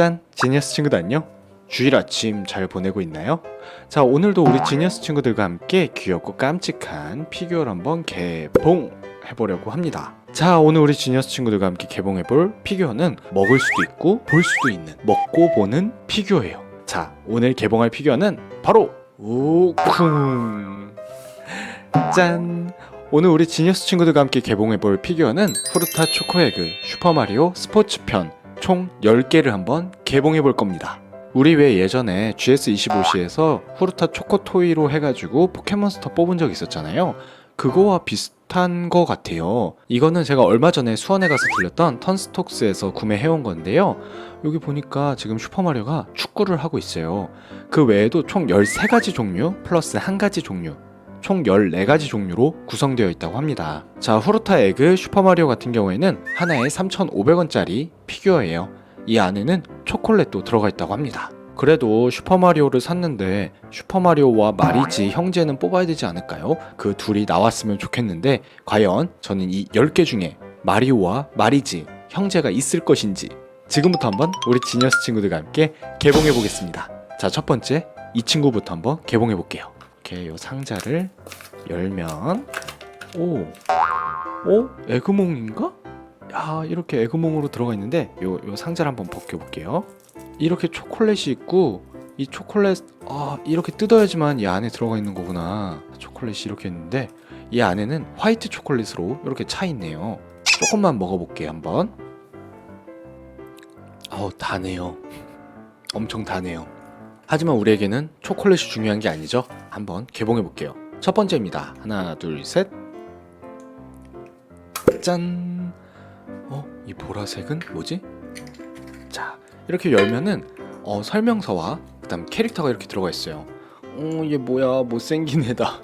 짠! 지니어스 친구들 안녕? 주일 아침 잘 보내고 있나요? 자 오늘도 우리 지니어스 친구들과 함께 귀엽고 깜찍한 피규어를 한번 개봉 해보려고 합니다 자 오늘 우리 지니어스 친구들과 함께 개봉해볼 피규어는 먹을 수도 있고 볼 수도 있는 먹고 보는 피규어예요 자 오늘 개봉할 피규어는 바로 우쿵 짠! 오늘 우리 지니어스 친구들과 함께 개봉해볼 피규어는 후르타 초코에그 슈퍼마리오 스포츠편 총 10개를 한번 개봉해 볼 겁니다. 우리 왜 예전에 GS25시에서 후르타 초코토이로 해가지고 포켓몬스터 뽑은 적 있었잖아요. 그거와 비슷한 것 같아요. 이거는 제가 얼마 전에 수원에 가서 들렸던 턴스톡스에서 구매해온 건데요. 여기 보니까 지금 슈퍼마리오가 축구를 하고 있어요. 그 외에도 총 13가지 종류 플러스 한 가지 종류 총 14가지 종류로 구성되어 있다고 합니다. 자, 후르타 에그 슈퍼마리오 같은 경우에는 하나에 3,500원짜리 피규어예요. 이 안에는 초콜릿도 들어가 있다고 합니다. 그래도 슈퍼마리오를 샀는데 슈퍼마리오와 마리지 형제는 뽑아야 되지 않을까요? 그 둘이 나왔으면 좋겠는데 과연 저는 이 10개 중에 마리오와 마리지 형제가 있을 것인지 지금부터 한번 우리 지니어스 친구들과 함께 개봉해 보겠습니다. 자, 첫 번째 이 친구부터 한번 개봉해 볼게요. 이렇게 요 상자를 열면 오, 오 에그몽인가? 야 이렇게 에그몽으로 들어가 있는데 요, 요 상자를 한번 벗겨볼게요. 이렇게 초콜릿이 있고 이 초콜릿 아 이렇게 뜯어야지만 이 안에 들어가 있는 거구나. 초콜릿이 이렇게 있는데 이 안에는 화이트 초콜릿으로 이렇게 차 있네요. 조금만 먹어볼게요 한번. 아우 다네요. 엄청 다네요. 하지만 우리에게는 초콜릿이 중요한 게 아니죠. 한번 개봉해 볼게요. 첫 번째입니다. 하나, 둘, 셋. 짠. 어, 이 보라색은 뭐지? 자, 이렇게 열면은 어, 설명서와 그다음 캐릭터가 이렇게 들어가 있어요. 어, 얘 뭐야? 못생긴 애다.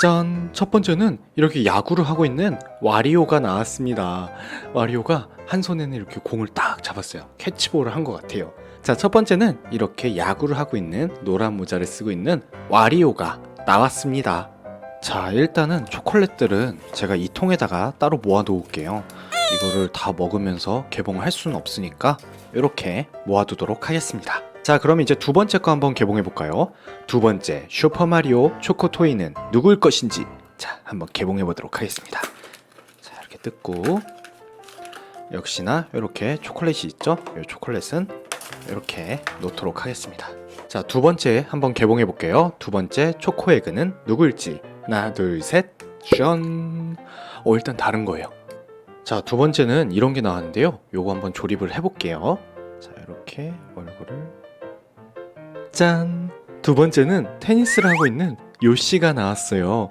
짠! 첫 번째는 이렇게 야구를 하고 있는 와리오가 나왔습니다. 와리오가 한 손에는 이렇게 공을 딱 잡았어요. 캐치볼을 한 것 같아요. 자, 첫 번째는 이렇게 야구를 하고 있는 노란 모자를 쓰고 있는 와리오가 나왔습니다. 자, 일단은 초콜릿들은 제가 이 통에다가 따로 모아 놓을게요. 이거를 다 먹으면서 개봉할 수는 없으니까 이렇게 모아두도록 하겠습니다. 자, 그럼 이제 두 번째 거 한번 개봉해 볼까요? 두 번째 슈퍼마리오 초코토이는 누구일 것인지 자, 한번 개봉해 보도록 하겠습니다. 자, 이렇게 뜯고 역시나 이렇게 초콜릿이 있죠? 이 초콜릿은 이렇게 놓도록 하겠습니다. 자, 두 번째 한번 개봉해 볼게요. 두 번째 초코에그는 누구일지 하나, 둘, 셋, 짠. 어, 일단 다른 거예요. 자, 두 번째는 이런 게 나왔는데요. 요거 한번 조립을 해볼게요. 자, 이렇게 얼굴을 짠. 두 번째는 테니스를 하고 있는 요시가 나왔어요.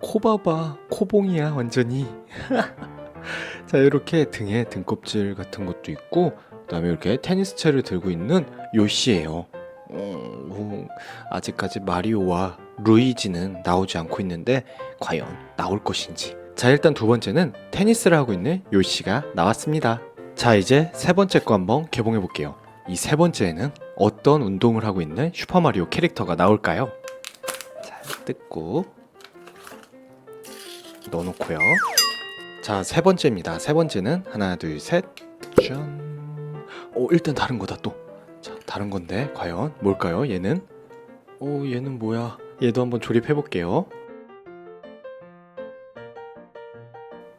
코 봐봐, 코봉이야 완전히. 자, 이렇게 등에 등껍질 같은 것도 있고, 그 다음에 이렇게 테니스 채를 들고 있는 요시예요. 음, 음, 아직까지 마리오와 루이지는 나오지 않고 있는데 과연 나올 것인지. 자, 일단 두 번째는 테니스를 하고 있는 요시가 나왔습니다. 자, 이제 세 번째 거 한번 개봉해 볼게요. 이 세 번째에는 어떤 운동을 하고 있는 슈퍼마리오 캐릭터가 나올까요? 자, 뜯고 넣어놓고요. 자, 세 번째입니다. 세 번째는 하나, 둘, 셋, 짠. 오, 일단 다른 거다 또. 자, 다른 건데 과연 뭘까요? 얘는? 오, 얘는 뭐야? 얘도 한번 조립해 볼게요.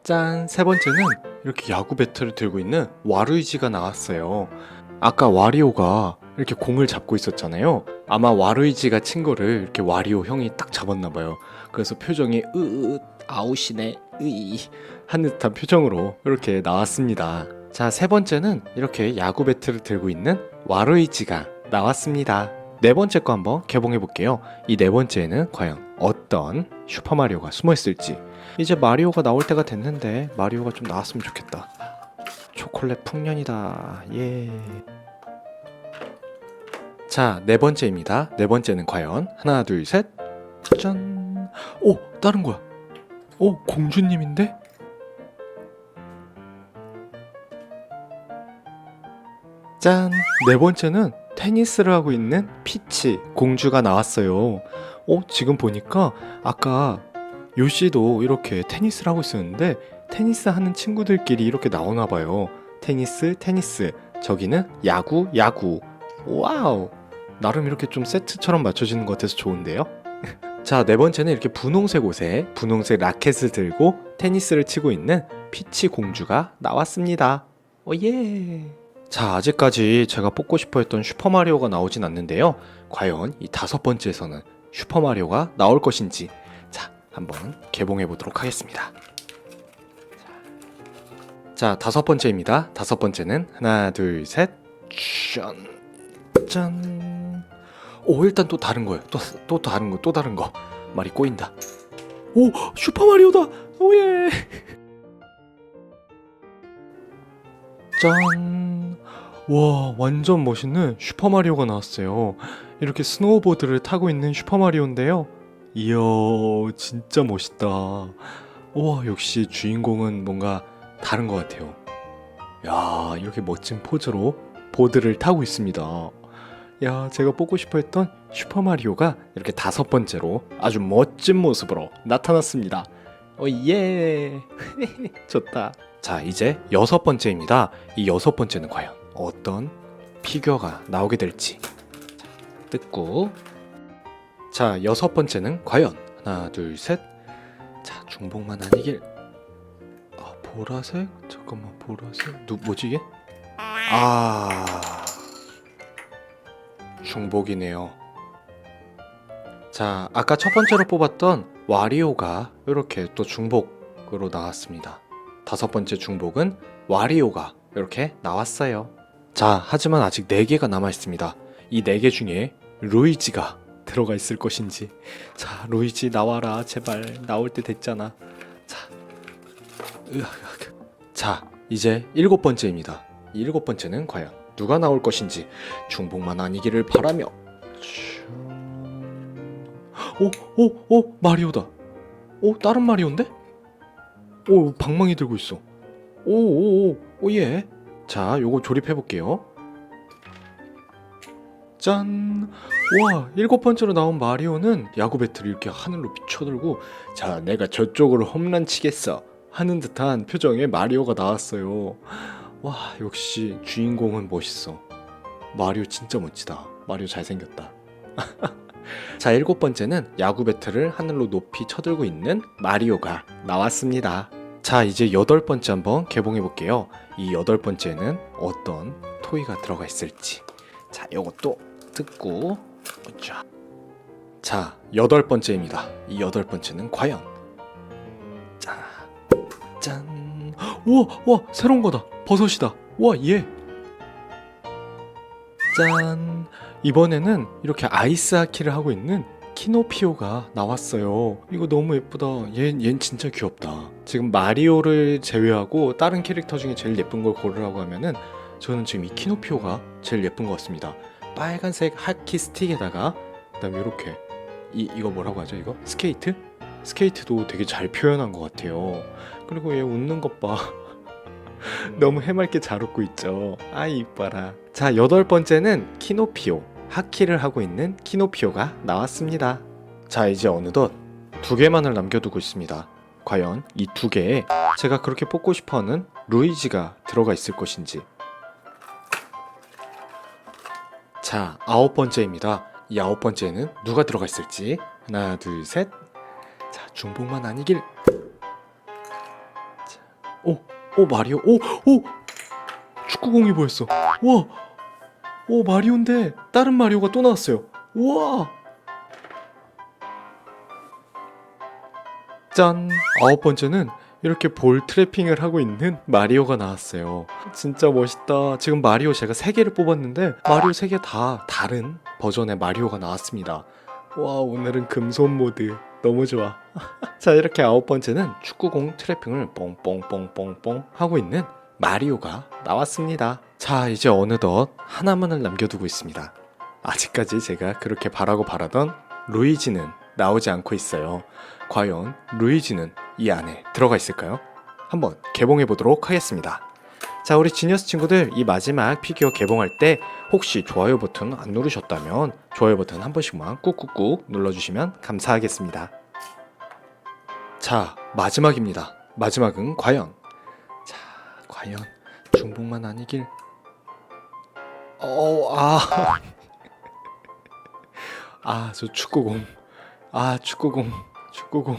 짠, 세 번째는 이렇게 야구 배트를 들고 있는 와루이지가 나왔어요. 아까 와리오가 이렇게 공을 잡고 있었잖아요. 아마 와루이지가 친 거를 이렇게 와리오 형이 딱 잡았나 봐요. 그래서 표정이 으으 아웃이네 으이 하는 듯한 표정으로 이렇게 나왔습니다. 자, 세 번째는 이렇게 야구 배트를 들고 있는 와루이지가 나왔습니다. 네 번째 거 한번 개봉해 볼게요. 이 네 번째에는 과연 어떤 슈퍼마리오가 숨어 있을지. 이제 마리오가 나올 때가 됐는데 마리오가 좀 나왔으면 좋겠다. 초콜릿 풍년이다. 예. 자, 네 번째입니다. 네 번째는 과연 하나, 둘, 셋. 짠. 오, 다른 거야. 오, 공주님인데? 짠! 네 번째는 테니스를 하고 있는 피치 공주가 나왔어요. 어, 지금 보니까 아까 요시도 이렇게 테니스를 하고 있었는데 테니스 하는 친구들끼리 이렇게 나오나 봐요. 테니스, 테니스. 저기는 야구, 야구. 와우. 나름 이렇게 좀 세트처럼 맞춰지는 것 같아서 좋은데요? 자, 네 번째는 이렇게 분홍색 옷에 분홍색 라켓을 들고 테니스를 치고 있는 피치 공주가 나왔습니다. 오예. 자, 아직까지 제가 뽑고 싶어 했던 슈퍼마리오가 나오진 않는데요. 과연 이 다섯 번째에서는 슈퍼마리오가 나올 것인지 자, 한번 개봉해 보도록 하겠습니다. 자, 다섯 번째입니다. 다섯 번째는 하나, 둘, 셋. 짠. 짠. 오, 일단 또 다른 거예요. 또, 또 다른 거, 또 다른 거. 말이 꼬인다. 오, 슈퍼마리오다. 오예. 짠. 와, 완전 멋있는 슈퍼마리오가 나왔어요. 이렇게 스노우보드를 타고 있는 슈퍼마리오인데요. 이야, 진짜 멋있다. 와, 역시 주인공은 뭔가 다른 것 같아요. 야, 이렇게 멋진 포즈로 보드를 타고 있습니다. 야, 제가 뽑고 싶어 했던 슈퍼마리오가 이렇게 다섯 번째로 아주 멋진 모습으로 나타났습니다. 오, 예. 좋다. 자, 이제 여섯 번째입니다. 이 여섯 번째는 과연 어떤 피규어가 나오게 될지. 자, 뜯고. 자, 여섯 번째는 과연 하나, 둘, 셋. 자, 중복만 아니길. 아, 보라색? 잠깐만, 보라색? 누 뭐지 이게? 아. 중복이네요. 자, 아까 첫 번째로 뽑았던 와리오가 이렇게 또 중복으로 나왔습니다. 다섯 번째 중복은 와리오가 이렇게 나왔어요. 자, 하지만 아직 네 개가 남아 있습니다. 이네개 중에 루이지가 들어가 있을 것인지. 자, 루이지 나와라. 제발 나올 때 됐잖아. 자, 으악. 자, 이제 일곱 번째입니다. 이 일곱 번째는 과연 누가 나올 것인지 중복만 아니기를 바라며. 오, 오, 오, 마리오다. 오, 다른 마리오인데? 오, 방망이 들고 있어. 오, 오, 오, 오, 예. 자, 요거 조립해 볼게요. 짠. 와, 일곱 번째로 나온 마리오는 야구 배트를 이렇게 하늘로 비춰들고 자, 내가 저쪽으로 홈런 치겠어 하는 듯한 표정의 마리오가 나왔어요. 와, 역시 주인공은 멋있어. 마리오 진짜 멋지다. 마리오 잘생겼다. 자, 일곱 번째는 야구 배트를 하늘로 높이 쳐들고 있는 마리오가 나왔습니다. 자, 이제 여덟 번째 한번 개봉해 볼게요. 이 여덟 번째는 어떤 토이가 들어가 있을지. 자, 요것도 뜯고 자, 자, 여덟 번째입니다. 이 여덟 번째는 과연 자, 짠, 우와, 와, 새로운 거다. 버섯이다. 와, 얘. 짠. 이번에는 이렇게 아이스 하키를 하고 있는 키노피오가 나왔어요. 이거 너무 예쁘다. 얘, 얜 진짜 귀엽다. 지금 마리오를 제외하고 다른 캐릭터 중에 제일 예쁜 걸 고르라고 하면은 저는 지금 이 키노피오가 제일 예쁜 것 같습니다. 빨간색 하키 스틱에다가 그다음에 이렇게 이 이거 뭐라고 하죠? 이거 스케이트? 스케이트도 되게 잘 표현한 것 같아요. 그리고 얘 웃는 것 봐. 너무 해맑게 잘 웃고 있죠. 아이 이뻐라. 자 여덟 번째는 키노피오. 하키를 하고 있는 키노피오가 나왔습니다. 자 이제 어느덧 두 개만을 남겨두고 있습니다. 과연 이 두 개에 제가 그렇게 뽑고 싶어하는 루이지가 들어가 있을 것인지. 자 아홉 번째입니다. 이 아홉 번째는 누가 들어가 있을지 하나 둘 셋. 자 중복만 아니길. 자, 오, 오 마리오, 오, 오 축구공이 보였어. 와, 오 마리오인데 다른 마리오가 또 나왔어요. 우와. 짠 아홉 번째는 이렇게 볼 트래핑을 하고 있는 마리오가 나왔어요. 진짜 멋있다. 지금 마리오 제가 세 개를 뽑았는데 마리오 세개다 다른 버전의 마리오가 나왔습니다. 와 오늘은 금손 모드 너무 좋아. 자 이렇게 아홉 번째는 축구공 트래핑을 뽕뽕뽕뽕뽕 하고 있는 마리오가 나왔습니다. 자 이제 어느덧 하나만을 남겨두고 있습니다. 아직까지 제가 그렇게 바라고 바라던 루이지는 나오지 않고 있어요. 과연 루이지는 이 안에 들어가 있을까요? 한번 개봉해 보도록 하겠습니다. 자, 우리 지니어스 친구들 이 마지막 피규어 개봉할 때 혹시 좋아요 버튼 안 누르셨다면 좋아요 버튼 한 번씩만 꾹꾹꾹 눌러주시면 감사하겠습니다. 자, 마지막입니다. 마지막은 과연. 자, 과연 중복만 아니길. 어, 아. 아, 저 축구공. 아, 축구공. 축구공.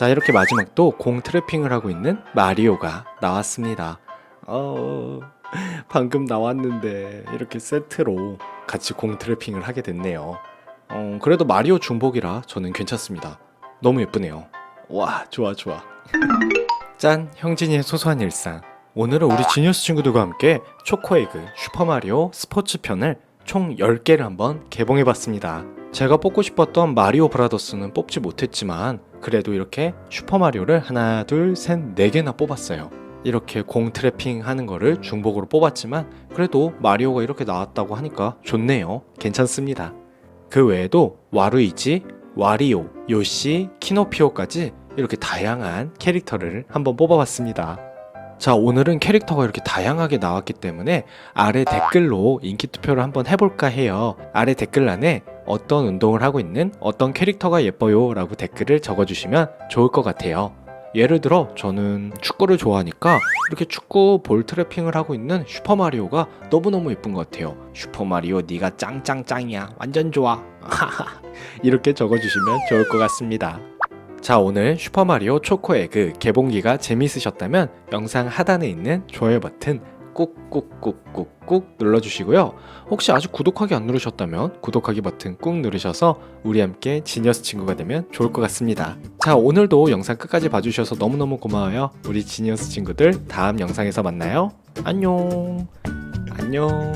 자, 이렇게 마지막도 공 트래핑을 하고 있는 마리오가 나왔습니다. 어, 방금 나왔는데 이렇게 세트로 같이 공 트래핑을 하게 됐네요. 어, 그래도 마리오 중복이라 저는 괜찮습니다. 너무 예쁘네요. 와, 좋아, 좋아. 짠, 형진이의 소소한 일상. 오늘은 우리 지니어스 친구들과 함께 초코에그 슈퍼마리오 스포츠 편을 총 10개를 한번 개봉해 봤습니다. 제가 뽑고 싶었던 마리오 브라더스는 뽑지 못했지만 그래도 이렇게 슈퍼마리오를 하나, 둘, 셋, 네 개나 뽑았어요. 이렇게 공 트래핑 하는 거를 중복으로 뽑았지만 그래도 마리오가 이렇게 나왔다고 하니까 좋네요. 괜찮습니다. 그 외에도 와루이지, 와리오, 요시, 키노피오까지 이렇게 다양한 캐릭터를 한번 뽑아봤습니다. 자, 오늘은 캐릭터가 이렇게 다양하게 나왔기 때문에 아래 댓글로 인기 투표를 한번 해볼까 해요. 아래 댓글란에 어떤 운동을 하고 있는 어떤 캐릭터가 예뻐요 라고 댓글을 적어주시면 좋을 것 같아요. 예를 들어 저는 축구를 좋아하니까 이렇게 축구 볼 트래핑을 하고 있는 슈퍼마리오가 너무너무 예쁜 것 같아요. 슈퍼마리오 네가 짱짱짱이야. 완전 좋아. 이렇게 적어주시면 좋을 것 같습니다. 자 오늘 슈퍼마리오 초코에그 개봉기가 재미있으셨다면 영상 하단에 있는 좋아요 버튼 꾹꾹꾹꾹꾹 눌러주시고요. 혹시 아직 구독하기 안 누르셨다면 구독하기 버튼 꾹 누르셔서 우리 함께 지니어스 친구가 되면 좋을 것 같습니다. 자 오늘도 영상 끝까지 봐주셔서 너무너무 고마워요. 우리 지니어스 친구들 다음 영상에서 만나요. 안녕 안녕